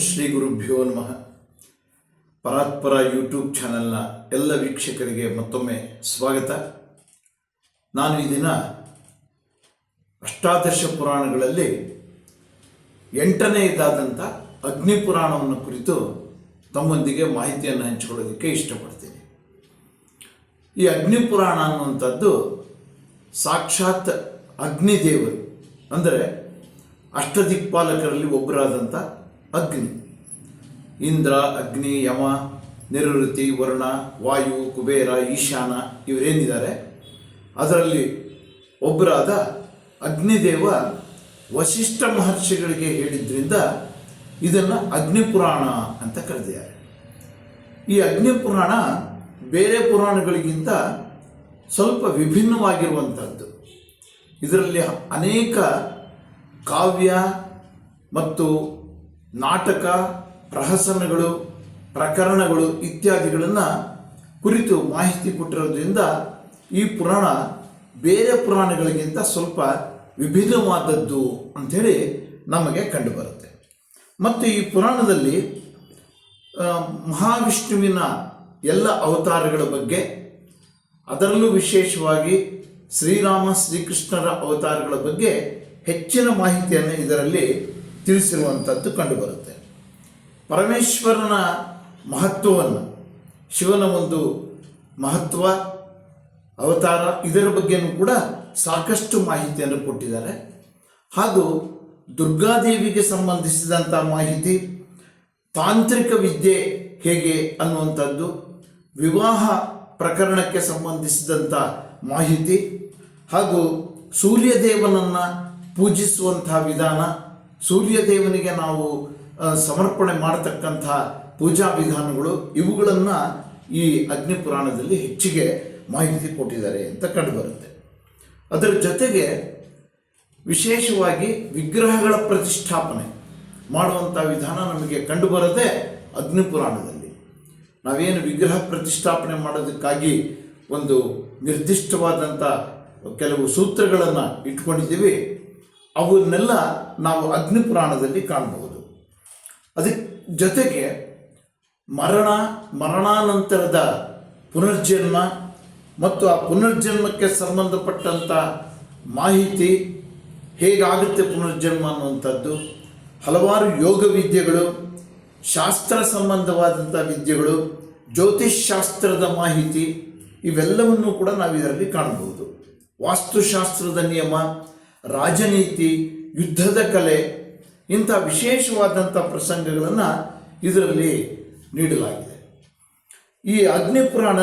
ಶ್ರೀ ಗುರುಭ್ಯೋ ನಮಃ. ಪರಾತ್ಪರ ಯೂಟ್ಯೂಬ್ ಚಾನೆಲ್ನ ಎಲ್ಲ ವೀಕ್ಷಕರಿಗೆ ಮತ್ತೊಮ್ಮೆ ಸ್ವಾಗತ. ನಾನು ಈ ದಿನ ಅಷ್ಟಾದಶ ಪುರಾಣಗಳಲ್ಲಿ ಎಂಟನೆಯದಾದಂಥ ಅಗ್ನಿ ಪುರಾಣವನ್ನು ಕುರಿತು ತಮ್ಮೊಂದಿಗೆ ಮಾಹಿತಿಯನ್ನು ಹಂಚಿಕೊಳ್ಳೋದಕ್ಕೆ ಇಷ್ಟಪಡ್ತೀನಿ. ಈ ಅಗ್ನಿ ಪುರಾಣ ಅನ್ನುವಂಥದ್ದು ಸಾಕ್ಷಾತ್ ಅಗ್ನಿದೇವರು, ಅಂದರೆ ಅಷ್ಟದಿಕ್ಪಾಲಕರಲ್ಲಿ ಒಬ್ಬರಾದಂಥ ಅಗ್ನಿ. ಇಂದ್ರ, ಅಗ್ನಿ, ಯಮ ನಿರ್ವೃತಿ ವರ್ಣ, ವಾಯು, ಕುಬೇರ, ಈಶಾನ ಇವರೇನಿದ್ದಾರೆ? ಅದರಲ್ಲಿ ಒಬ್ಬರಾದ ಅಗ್ನಿದೇವ ವಶಿಷ್ಠ ಮಹರ್ಷಿಗಳಿಗೆ ಹೇಳಿದ್ರಿಂದ ಇದನ್ನು ಅಗ್ನಿಪುರಾಣ ಅಂತ ಕರೆದಿದ್ದಾರೆ. ಈ ಅಗ್ನಿಪುರಾಣ ಬೇರೆ ಪುರಾಣಗಳಿಗಿಂತ ಸ್ವಲ್ಪ ವಿಭಿನ್ನವಾಗಿರುವಂಥದ್ದು ಇದರಲ್ಲಿ ಅನೇಕ ಕಾವ್ಯ ಮತ್ತು ನಾಟಕ, ಪ್ರಹಸನಗಳು, ಪ್ರಕರಣಗಳು ಇತ್ಯಾದಿಗಳನ್ನು ಕುರಿತು ಮಾಹಿತಿ ಕೊಟ್ಟಿರೋದ್ರಿಂದ ಈ ಪುರಾಣ ಬೇರೆ ಪುರಾಣಗಳಿಗಿಂತ ಸ್ವಲ್ಪ ವಿಭಿನ್ನವಾದದ್ದು ಅಂಥೇಳಿ ನಮಗೆ ಕಂಡುಬರುತ್ತೆ. ಮತ್ತು ಈ ಪುರಾಣದಲ್ಲಿ ಮಹಾವಿಷ್ಣುವಿನ ಎಲ್ಲ ಅವತಾರಗಳ ಬಗ್ಗೆ, ಅದರಲ್ಲೂ ವಿಶೇಷವಾಗಿ ಶ್ರೀರಾಮ ಶ್ರೀಕೃಷ್ಣರ ಅವತಾರಗಳ ಬಗ್ಗೆ ಹೆಚ್ಚಿನ ಮಾಹಿತಿಯನ್ನು ಇದರಲ್ಲಿ ತಿಳಿಸಿರುವಂಥದ್ದು ಕಂಡುಬರುತ್ತೆ. ಪರಮೇಶ್ವರನ ಮಹತ್ವವನ್ನು, ಶಿವನ ಒಂದು ಮಹತ್ವ, ಅವತಾರ ಇದರ ಬಗ್ಗೆಯೂ ಕೂಡ ಸಾಕಷ್ಟು ಮಾಹಿತಿಯನ್ನು ಕೊಟ್ಟಿದ್ದಾರೆ. ಹಾಗೂ ದುರ್ಗಾದೇವಿಗೆ ಸಂಬಂಧಿಸಿದಂಥ ಮಾಹಿತಿ, ತಾಂತ್ರಿಕ ವಿದ್ಯೆ ಹೇಗೆ ಅನ್ನುವಂಥದ್ದು, ವಿವಾಹ ಪ್ರಕರಣಕ್ಕೆ ಸಂಬಂಧಿಸಿದಂಥ ಮಾಹಿತಿ ಹಾಗೂ ಸೂರ್ಯದೇವನನ್ನು ಪೂಜಿಸುವಂಥ ವಿಧಾನ ಸೂರ್ಯದೇವನಿಗೆ ನಾವು ಸಮರ್ಪಣೆ ಮಾಡತಕ್ಕಂಥ ಪೂಜಾ ವಿಧಾನಗಳು ಇವುಗಳನ್ನು ಈ ಅಗ್ನಿ ಪುರಾಣದಲ್ಲಿ ಹೆಚ್ಚಿಗೆ ಮಾಹಿತಿ ಕೊಟ್ಟಿದ್ದಾರೆ ಅಂತ ಕಂಡುಬರುತ್ತೆ. ಅದರ ಜೊತೆಗೆ ವಿಶೇಷವಾಗಿ ವಿಗ್ರಹಗಳ ಪ್ರತಿಷ್ಠಾಪನೆ ಮಾಡುವಂಥ ವಿಧಾನ ನಮಗೆ ಕಂಡುಬರದೆ ಅಗ್ನಿ ಪುರಾಣದಲ್ಲಿ. ನಾವೇನು ವಿಗ್ರಹ ಪ್ರತಿಷ್ಠಾಪನೆ ಮಾಡೋದಕ್ಕಾಗಿ ಒಂದು ನಿರ್ದಿಷ್ಟವಾದಂಥ ಕೆಲವು ಸೂತ್ರಗಳನ್ನು ಇಟ್ಕೊಂಡಿದ್ದೀವಿ ಅವನ್ನೆಲ್ಲ ನಾವು ಅಗ್ನಿ ಪುರಾಣದಲ್ಲಿ ಕಾಣಬಹುದು. ಅದಕ್ಕೆ ಜೊತೆಗೆ ಮರಣ, ಮರಣಾನಂತರದ ಪುನರ್ಜನ್ಮ ಮತ್ತು ಆ ಪುನರ್ಜನ್ಮಕ್ಕೆ ಸಂಬಂಧಪಟ್ಟಂಥ ಮಾಹಿತಿ ಹೇಗಾಗುತ್ತೆ ಪುನರ್ಜನ್ಮ ಅನ್ನುವಂಥದ್ದು, ಹಲವಾರು ಯೋಗ ವಿದ್ಯೆಗಳು, ಶಾಸ್ತ್ರ ಸಂಬಂಧವಾದಂಥ ವಿದ್ಯೆಗಳು ಶಾಸ್ತ್ರದ ಮಾಹಿತಿ, ಇವೆಲ್ಲವನ್ನು ಕೂಡ ನಾವು ಇದರಲ್ಲಿ ಕಾಣಬಹುದು. ವಾಸ್ತುಶಾಸ್ತ್ರದ ನಿಯಮ ರಾಜನೀತಿ, ಯುದ್ಧದ ಕಲೆ, ಇಂಥ ವಿಶೇಷವಾದಂಥ ಪ್ರಸಂಗಗಳನ್ನು ಇದರಲ್ಲಿ ನೀಡಲಾಗಿದೆ. ಈ ಅಗ್ನಿಪುರಾಣ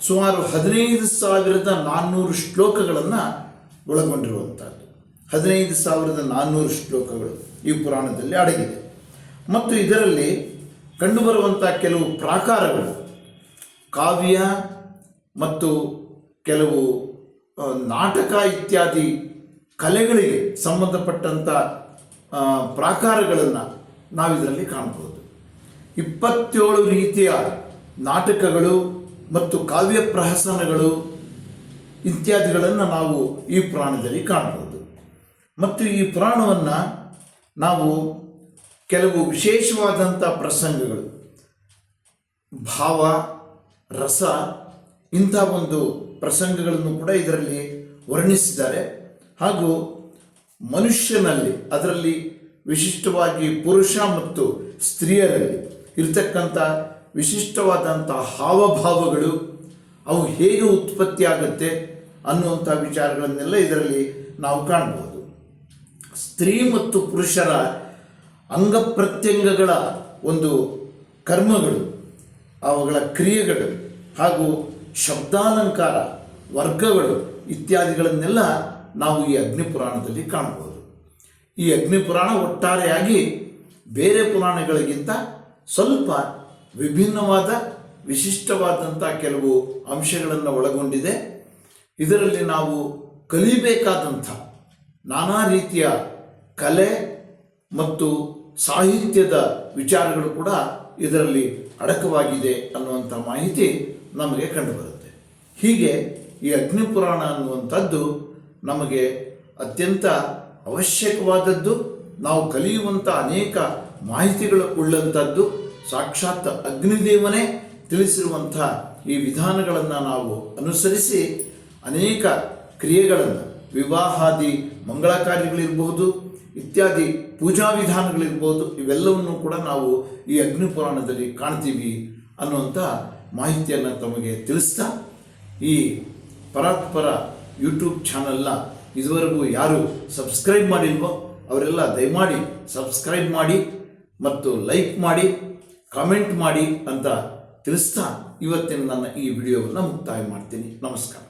ಸುಮಾರು ಹದಿನೈದು ಸಾವಿರದ ನಾನ್ನೂರು ಶ್ಲೋಕಗಳನ್ನು ಒಳಗೊಂಡಿರುವಂಥದ್ದು. ಹದಿನೈದು ಸಾವಿರದ ನಾನ್ನೂರು ಶ್ಲೋಕಗಳು ಈ ಪುರಾಣದಲ್ಲಿ ಅಡಗಿದೆ. ಮತ್ತು ಇದರಲ್ಲಿ ಕಂಡುಬರುವಂಥ ಕೆಲವು ಪ್ರಾಕಾರಗಳು, ಕಾವ್ಯ ಮತ್ತು ಕೆಲವು ನಾಟಕ ಇತ್ಯಾದಿ ಕಲೆಗಳಿಗೆ ಸಂಬಂಧಪಟ್ಟಂಥ ಪ್ರಾಕಾರಗಳನ್ನು ನಾವಿದರಲ್ಲಿ ಕಾಣಬಹುದು. ಇಪ್ಪತ್ತೇಳು ರೀತಿಯ ನಾಟಕಗಳು ಮತ್ತು ಕಾವ್ಯ ಪ್ರಹಸನಗಳು ಇತ್ಯಾದಿಗಳನ್ನು ನಾವು ಈ ಪುರಾಣದಲ್ಲಿ ಕಾಣಬಹುದು. ಮತ್ತು ಈ ಪುರಾಣವನ್ನು ನಾವು ಕೆಲವು ವಿಶೇಷವಾದಂಥ ಪ್ರಸಂಗಗಳು, ಭಾವ, ರಸ ಇಂಥ ಒಂದು ಪ್ರಸಂಗಗಳನ್ನು ಕೂಡ ಇದರಲ್ಲಿ ವರ್ಣಿಸಿದ್ದಾರೆ. ಹಾಗೂ ಮನುಷ್ಯನಲ್ಲಿ, ಅದರಲ್ಲಿ ವಿಶಿಷ್ಟವಾಗಿ ಪುರುಷ ಮತ್ತು ಸ್ತ್ರೀಯರಲ್ಲಿ ಇರತಕ್ಕಂಥ ವಿಶಿಷ್ಟವಾದಂಥ ಹಾವಭಾವಗಳು, ಅವು ಹೇಗೆ ಉತ್ಪತ್ತಿ ಆಗುತ್ತೆ ಅನ್ನುವಂಥ ವಿಚಾರಗಳನ್ನೆಲ್ಲ ಇದರಲ್ಲಿ ನಾವು ಕಾಣಬಹುದು ಸ್ತ್ರೀ ಮತ್ತು ಪುರುಷರ ಅಂಗಪ್ರತ್ಯಂಗಗಳ ಒಂದು ಕರ್ಮಗಳು, ಅವುಗಳ ಕ್ರಿಯೆಗಳು ಹಾಗೂ ಶಬ್ದಾಲಂಕಾರ, ವರ್ಗಗಳು ಇತ್ಯಾದಿಗಳನ್ನೆಲ್ಲ ನಾವು ಈ ಅಗ್ನಿ ಪುರಾಣದಲ್ಲಿ ಕಾಣಬಹುದು. ಈ ಅಗ್ನಿ ಪುರಾಣ ಒಟ್ಟಾರೆಯಾಗಿ ಬೇರೆ ಪುರಾಣಗಳಿಗಿಂತ ಸ್ವಲ್ಪ ವಿಭಿನ್ನವಾದ ವಿಶಿಷ್ಟವಾದಂಥ ಕೆಲವು ಅಂಶಗಳನ್ನು ಒಳಗೊಂಡಿದೆ. ಇದರಲ್ಲಿ ನಾವು ಕಲಿಬೇಕಾದಂಥ ನಾನಾ ರೀತಿಯ ಕಲೆ ಮತ್ತು ಸಾಹಿತ್ಯದ ವಿಚಾರಗಳು ಕೂಡ ಇದರಲ್ಲಿ ಅಡಕವಾಗಿದೆ ಅನ್ನುವಂಥ ಮಾಹಿತಿ ನಮಗೆ ಕಂಡುಬರುತ್ತೆ. ಹೀಗೆ ಈ ಅಗ್ನಿಪುರಾಣ ಅನ್ನುವಂಥದ್ದು ನಮಗೆ ಅತ್ಯಂತ ಅವಶ್ಯಕವಾದದ್ದು ನಾವು ಕಲಿಯುವಂಥ ಅನೇಕ ಮಾಹಿತಿಗಳು ಉಳ್ಳಂಥದ್ದು, ಸಾಕ್ಷಾತ್ ಅಗ್ನಿದೇವನೇ ತಿಳಿಸಿರುವಂಥ ಈ ವಿಧಾನಗಳನ್ನು ನಾವು ಅನುಸರಿಸಿ ಅನೇಕ ಕ್ರಿಯೆಗಳನ್ನು, ವಿವಾಹಾದಿ ಮಂಗಳ ಕಾರ್ಯಗಳಿರಬಹುದು ಇತ್ಯಾದಿ ಪೂಜಾ ವಿಧಾನಗಳಿರ್ಬೋದು ಇವೆಲ್ಲವನ್ನು ಕೂಡ ನಾವು ಈ ಅಗ್ನಿ ಪುರಾಣದಲ್ಲಿ ಕಾಣ್ತೀವಿ ಅನ್ನುವಂಥ ಮಾಹಿತಿಯನ್ನು ತಮಗೆ ತಿಳಿಸ್ತಾ ಈ ಪರಾತ್ಪರ ಯೂಟ್ಯೂಬ್ ಚಾನಲ್ನ ಇದುವರೆಗೂ ಯಾರು ಸಬ್ಸ್ಕ್ರೈಬ್ ಮಾಡಿಲ್ವೋ ಅವರೆಲ್ಲ ದಯಮಾಡಿ ಸಬ್ಸ್ಕ್ರೈಬ್ ಮಾಡಿ ಮತ್ತು ಲೈಕ್ ಮಾಡಿ, ಕಾಮೆಂಟ್ ಮಾಡಿ ಅಂತ ತಿಳಿಸ್ತಾ ಇವತ್ತಿನ ನನ್ನ ಈ ವಿಡಿಯೋವನ್ನು ಮುಕ್ತಾಯ ಮಾಡ್ತೀನಿ. ನಮಸ್ಕಾರ.